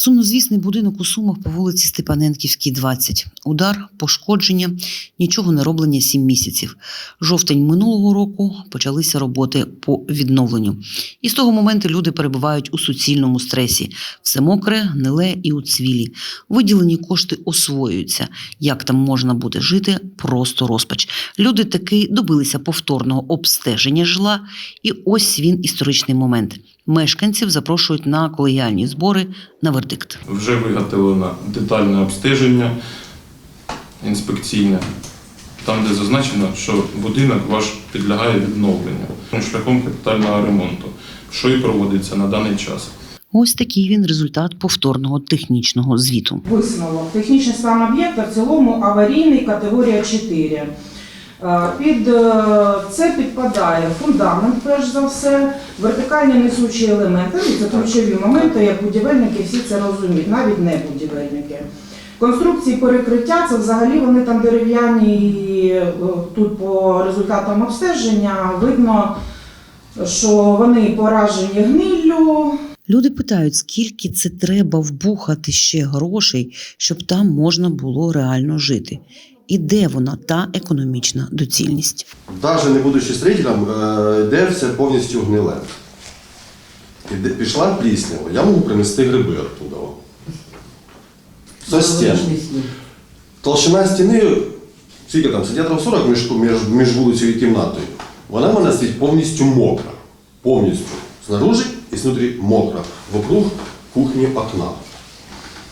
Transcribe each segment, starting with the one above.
Сумнозвісний будинок у Сумах по вулиці Степаненківській, 20. Удар, пошкодження, нічого не роблення 7 місяців. Жовтень минулого року почалися роботи по відновленню. І з того моменту люди перебувають у суцільному стресі. Все мокре, гниле і у цвілі. Виділені кошти освоюються. Як там можна буде жити, просто розпач. Люди таки добилися повторного обстеження жила, і ось він історичний момент. Мешканців запрошують на колегіальні збори на вердикт. Вже виготовлено детальне обстеження інспекційне, там, де зазначено, що будинок ваш підлягає відновленню шляхом капітального ремонту, що і проводиться на даний час. Ось такий він результат повторного технічного звіту. Висновок. Технічний стан об'єкта в цілому аварійний, категорія 4. Е, Під е, це підпадає фундамент, перш за все, вертикальні несучі елементи. Ну, Це ключові моменти, як будівельники всі це розуміють, навіть не будівельники. Конструкції перекриття це взагалі вони там дерев'яні. і, е, Тут по результатам обстеження видно, що вони поражені гниллю, Люди питають, скільки це треба вбухати ще грошей, щоб там можна було реально жити. І де вона та економічна доцільність? Навіть не будучи строителем, е, йде все повністю гниле. Іде- Пішла пліснява, я можу принести гриби оттуда. Со стін. Толщина стіни, скільки там, сантиметрів 40 між, між, між вулицею і кімнатою. Вона в мене стоїть повністю мокра. Повністю. Снаружи і знутрі мокра. Вокруг кухні окна.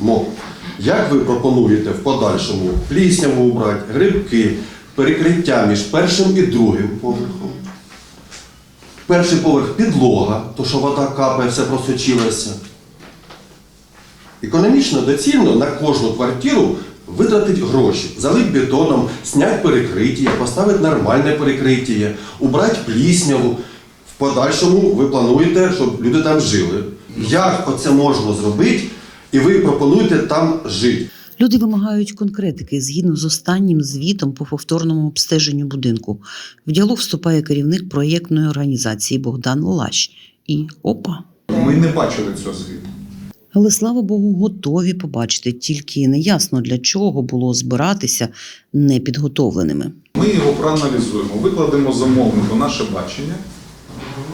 Мокра. Як ви пропонуєте в подальшому плісняву убрати, грибки, перекриття між першим і другим поверхом? Перший поверх підлога, то що вода капає, все просочилося. Економічно доцільно на кожну квартиру витратити гроші, залити бетоном, зняти перекриття, поставити нормальне перекриття, убрати плісняву. В подальшому ви плануєте, щоб люди там жили. Як оце можна зробити, і ви пропонуєте там жити? Люди вимагають конкретики згідно з останнім звітом по повторному обстеженню будинку. В діалог вступає керівник проєктної організації Богдан Лащ. І опа. Ми не бачили цього звіту. Але слава Богу, готові побачити, тільки неясно для чого було збиратися непідготовленими. Ми його проаналізуємо, викладемо замовнику наше бачення,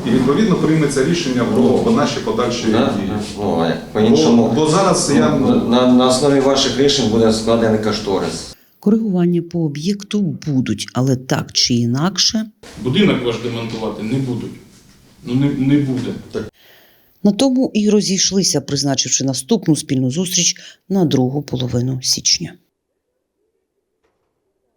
і відповідно прийметься рішення про, наші подальші Да? дії. Ну, а? Бо, по-іншому. бо зараз я Ну, на, на основі ваших рішень буде складений кошторис. Коригування по об'єкту будуть, але так чи інакше. Будинок ваш демонтувати не будуть. Ну не, не буде. На тому і розійшлися, призначивши наступну спільну зустріч на другу половину січня.